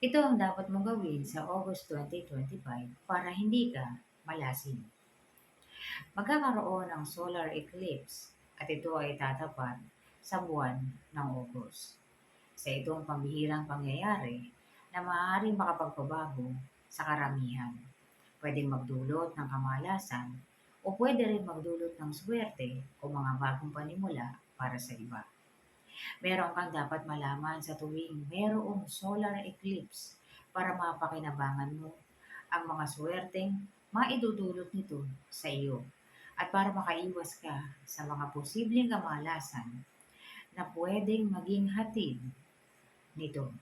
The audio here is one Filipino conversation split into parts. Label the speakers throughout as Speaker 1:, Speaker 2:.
Speaker 1: Ito ang dapat mong gawin sa August 2025 para hindi ka malasing. Magkakaroon ng solar eclipse at ito ay tatapat sa buwan ng August. Sa itong pambihirang pangyayari na maaaring makapagpabago sa karamihan. Pwedeng magdulot ng kamalasan o pwede rin magdulot ng swerte o mga bagong panimula para sa iba. Meron kang dapat malaman sa tuwing merong solar eclipse para mapakinabangan mo ang mga swerteng maidudulot nito sa iyo at para makaiwas ka sa mga posibleng kamalasan na pwedeng maging hatid nito.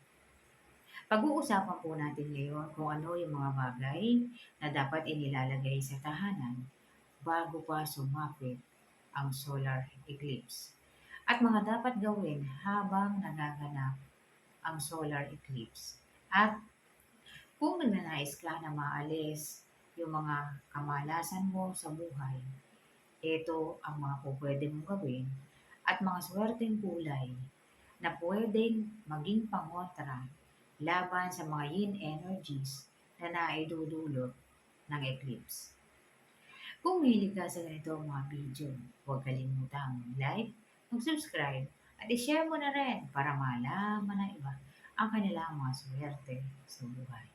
Speaker 1: Pag-uusapan po natin ngayon kung ano yung mga bagay na dapat inilalagay sa tahanan bago pa sumapit ang solar eclipse at mga dapat gawin habang nagaganap ang solar eclipse. At kung nagnanais ka na maalis yung mga kamalasan mo sa buhay, ito ang mga pwede mong gawin at mga swerteng kulay na pwedeng maging pangontra laban sa mga yin energies na naidudulot ng eclipse. Kung mahilig ka sa ganito mga video, huwag kalimutang like, mag-subscribe at i-share mo na rin para malaman ng iba ang kanilang mga swerte sa buhay.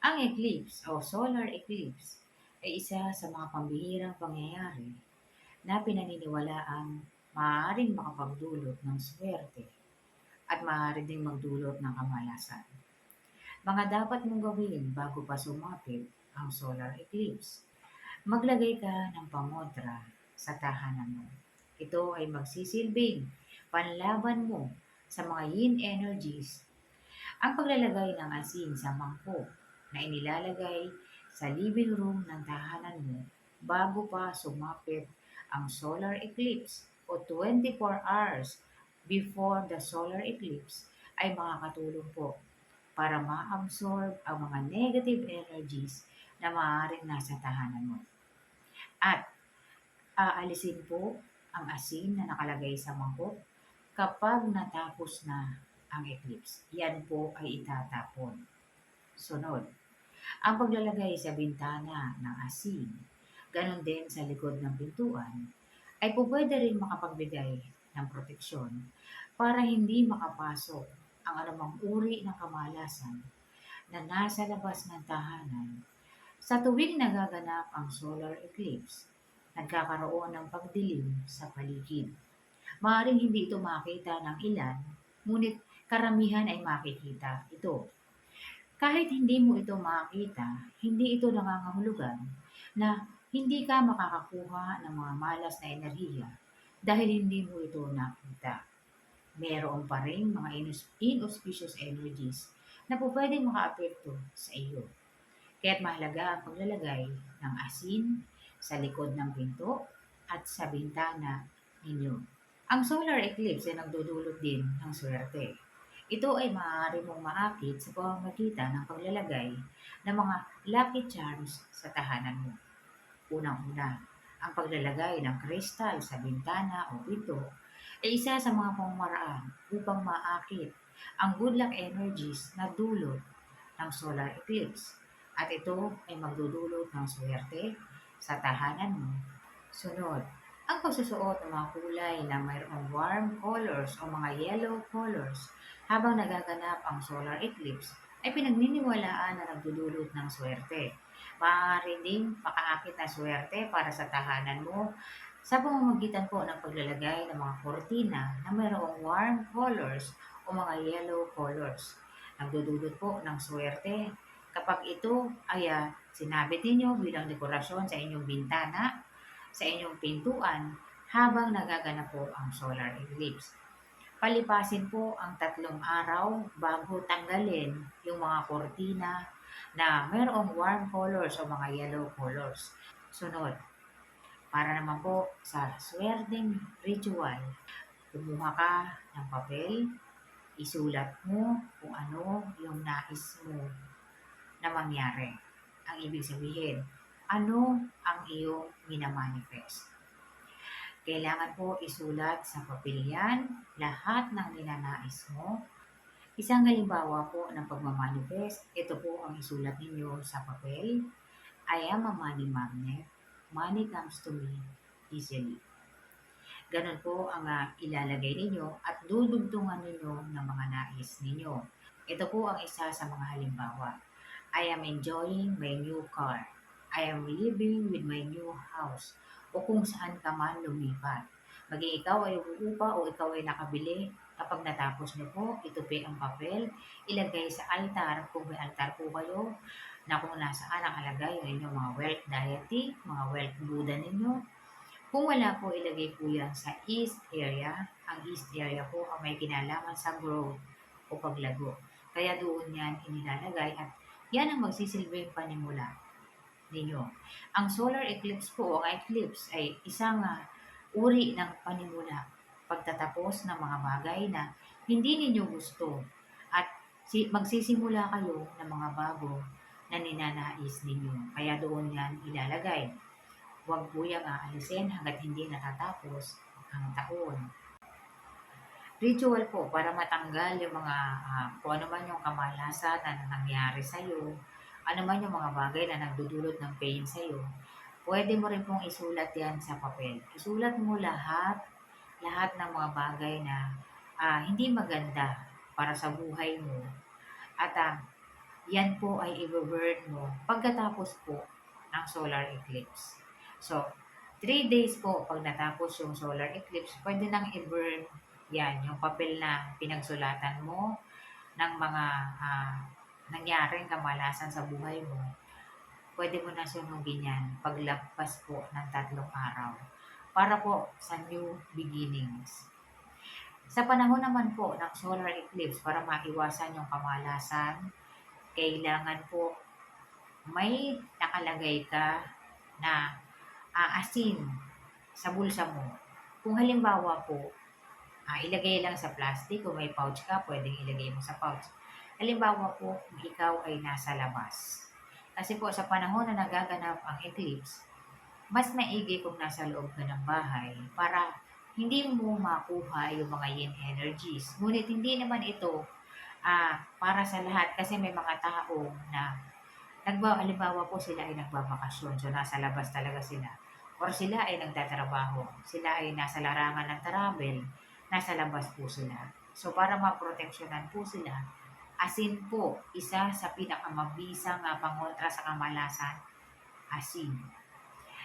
Speaker 1: Ang eclipse o solar eclipse ay isa sa mga pambihirang pangyayari na pinaniniwalaang maaaring makapagdulot ng swerte at maaari ding magdulot ng kamalasan. Mga dapat mong gawin bago pa sumapit ang solar eclipse. Maglagay ka ng pangontra sa tahanan mo. Ito ay magsisilbing panlaban mo sa mga yin energies. Ang paglalagay ng asin sa mangkok na inilalagay sa living room ng tahanan mo bago pa sumapit ang solar eclipse o 24 hours before the solar eclipse ay makakatulong po para ma-absorb ang mga negative energies na maaaring nasa tahanan mo. At aalisin po ang asin na nakalagay sa mangkok kapag natapos na ang eclipse. Yan po ay itatapon. Sunod, ang paglalagay sa bintana ng asin, ganon din sa likod ng pintuan, ay po pwede rin makapagbigay ng proteksyon para hindi makapasok ang anumang uri ng kamalasan na nasa labas ng tahanan. Sa tuwing nagaganap ang solar eclipse, nagkakaroon ng pagdilim sa paligid. Maaring hindi ito makita ng ilan, ngunit karamihan ay makikita ito. Kahit hindi mo ito makita, hindi ito nangangahulugan na hindi ka makakakuha ng mga malas na enerhiya dahil hindi mo ito nakita. Meron pa rin mga inauspicious energies na po pwedeng makaapekto sa iyo. Kaya't mahalaga ang paglalagay ng asin sa likod ng pinto at sa bintana ninyo. Ang solar eclipse ay nagdudulot din ng swerte. Ito ay maaari mong maakit sa pamamagitan ng paglalagay ng mga lucky charms sa tahanan mo. Unang-una, ang paglalagay ng kristal sa bintana o pinto ay isa sa mga pamamaraan upang maakit ang good luck energies na dulot ng solar eclipse. At ito ay magdudulot ng swerte sa tahanan mo. Sunod, ang pagsusuot ng mga kulay na mayroong warm colors o mga yellow colors habang nagaganap ang solar eclipse ay pinagniniwalaan na nagdudulot ng swerte Maaari ding pakaakit na swerte para sa tahanan mo sa pamamagitan po ng paglalagay ng mga kortina na mayroong warm colors o mga yellow colors. Nagdudulot po ng swerte kapag ito ay uh, sinabit ninyo bilang dekorasyon sa inyong bintana, sa inyong pintuan, habang nagaganap po ang solar eclipse. Palipasin po ang tatlong araw bago tanggalin yung mga kortina, na mayroong warm colors o mga yellow colors. Sunod, para naman po sa swerteng ritual, kumuha ka ng papel, isulat mo kung ano yung nais mo na mangyari. Ang ibig sabihin, ano ang iyong minamanifest. Kailangan po isulat sa papel yan lahat ng ninanais mo. Isang halimbawa po ng pagmamanifest, ito po ang isulat ninyo sa papel. I am a money magnet. Money comes to me easily. Ganon po ang ah, ilalagay ninyo at dudugtungan ninyo ng mga nais ninyo. Ito po ang isa sa mga halimbawa. I am enjoying my new car. I am living with my new house. O kung saan ka man lumipat. Maging ikaw ay uupa o ikaw ay nakabili. Kapag natapos niyo po, itupi ang papel, ilagay sa altar kung may altar po kayo na kung nasaan nakalagay ang inyong mga wealth deity, mga wealth Buddha ninyo, kung wala po, ilagay po yan sa east area. Ang east area po ang may kinalaman sa growth o paglago. Kaya doon yan inilalagay at yan ang magsisilbing panimula ninyo. Ang solar eclipse po, ang eclipse ay isang ah, uri ng panimula. Pagtatapos ng mga bagay na hindi ninyo gusto at si, magsisimula kayo ng mga bago na ninanais ninyo. Kaya doon yan ilalagay huwag po yung aalisin hanggat hindi natatapos ang taon. Ritual po para matanggal yung mga ah, kung ano man yung kamalasan na nangyari sa'yo, ano man yung mga bagay na nagdudulot ng pain sa'yo, pwede mo rin pong isulat yan sa papel. Isulat mo lahat, lahat ng mga bagay na ah, hindi maganda para sa buhay mo. At ah, yan po ay i-burn mo pagkatapos po ng solar eclipse. So, 3 days po pag natapos yung solar eclipse, pwede nang i-burn yan, yung papel na pinagsulatan mo ng mga ah, nangyaring kamalasan sa buhay mo. Pwede mo na sunugin yan paglagpas po ng tatlong araw para po sa new beginnings. Sa panahon naman po ng solar eclipse, para maiwasan yung kamalasan, kailangan po may nakalagay ka na aasin sa bulsa mo. Kung halimbawa po, ah, ilagay lang sa plastic, kung may pouch ka, pwedeng ilagay mo sa pouch. Halimbawa po, ikaw ay nasa labas. Kasi po sa panahon na nagaganap ang eclipse, mas maigi kung nasa loob ka ng bahay para hindi mo makuha yung mga yin energies. Ngunit hindi naman ito ah, para sa lahat kasi may mga tao na nagba, halimbawa po sila ay nagbabakasyon, so nasa labas talaga sila. Or sila ay nagtatrabaho, sila ay nasa larangan ng travel, nasa labas po sila. So para maproteksyonan po sila, asin po, isa sa pinakamabisang uh, pangontra sa kamalasan, asin.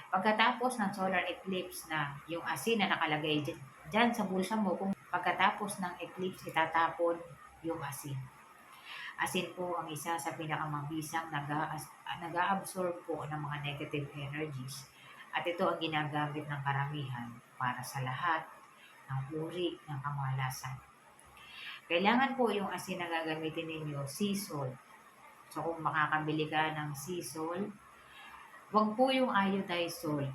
Speaker 1: Pagkatapos ng solar eclipse na yung asin na nakalagay dyan, dyan sa bulsa mo, kung pagkatapos ng eclipse itatapon yung asin. Asin po ang isa sa pinakamabisang nag-a-absorb po ng mga negative energies. At ito ang ginagamit ng karamihan para sa lahat ng uri ng kamalasan. Kailangan po yung asin na gagamitin ninyo, sea salt. So kung makakabili ka ng sea salt, wag po yung iodized salt.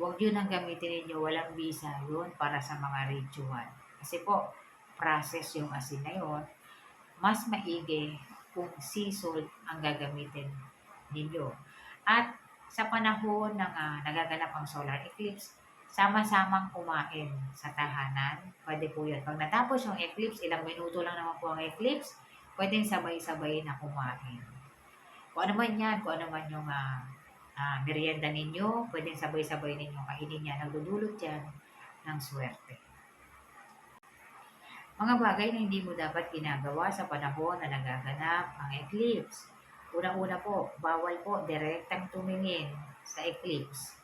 Speaker 1: Huwag yun ang gamitin ninyo, walang visa yun para sa mga ritual. Kasi po, process yung asin na yun, mas maigi kung sea salt ang gagamitin ninyo. At sa panahon ng uh, nagaganap ang solar eclipse, sama-samang kumain sa tahanan. Pwede po yun. Pag natapos yung eclipse, ilang minuto lang naman po ang eclipse, pwedeng sabay-sabay na kumain. Kung ano man yan, kung ano man yung uh, uh, merienda ninyo, pwedeng sabay-sabay ninyo kainin yan. Nagdudulot yan ng swerte. Mga bagay na hindi mo dapat ginagawa sa panahon na nagaganap ang eclipse. Unang-una po, bawal po direktang tumingin sa eclipse.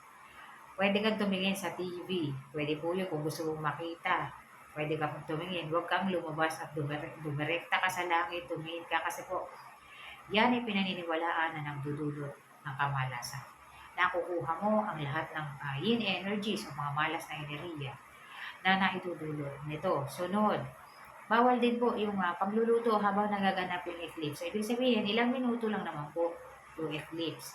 Speaker 1: Pwede kang tumingin sa TV. Pwede po yun kung gusto mong makita. Pwede ka pong tumingin. Huwag kang lumabas at dumirekta ka sa langit, tumingin ka kasi po, yan ay pinaniniwalaan na nagdudulot ng kamalasan. Nakukuha mo ang lahat ng uh, yin energies o mga malas na enerhiya na naitudulot nito. Sunod, Bawal din po yung uh, pagluluto habang nagaganap yung eclipse. So, ibig sabihin, ilang minuto lang naman po yung eclipse.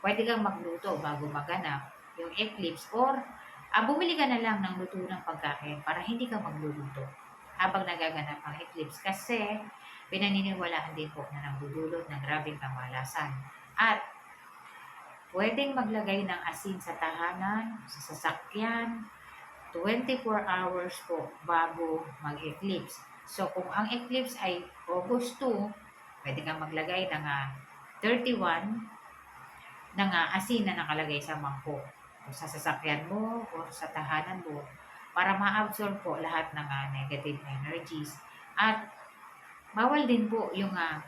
Speaker 1: Pwede kang magluto bago maganap yung eclipse or uh, bumili ka na lang ng luto ng pagkain para hindi ka magluluto habang nagaganap ang eclipse kasi pinaniniwalaan din po na nagdudulot ng grabing kamalasan. At pwedeng maglagay ng asin sa tahanan, sa sasakyan, 24 hours po bago mag-eclipse. So, kung ang eclipse ay August 2, pwede kang maglagay ng ah, 31 ng ah, asin na nakalagay sa mangkok o sa sasakyan mo o sa tahanan mo para ma-absorb po lahat ng ah, negative energies. At bawal din po yung ah,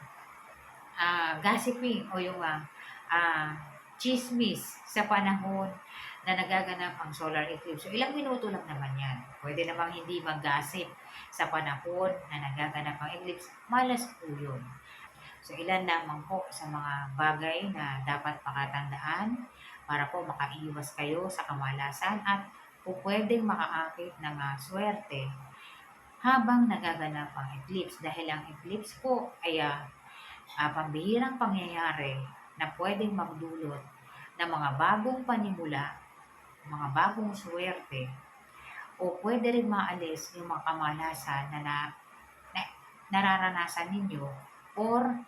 Speaker 1: ah, gossiping o yung ah, ah, chismis sa panahon na nagaganap ang solar eclipse. So, ilang minuto lang naman yan. Pwede namang hindi mag-gossip sa panahon na nagaganap ang eclipse. Malas po yun. So, ilan lamang po sa mga bagay na dapat pakatandaan para po makaiwas kayo sa kamalasan at po pwedeng makaakit ng ah, swerte habang nagaganap ang eclipse. Dahil ang eclipse po ay ah, ah, pambihirang pangyayari na pwedeng magdulot ng mga bagong panimula, mga bagong swerte, o pwede rin maalis yung mga kamalasan na, na, na nararanasan ninyo or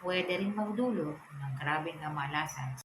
Speaker 1: pwede rin magdulot ng grabing kamalasan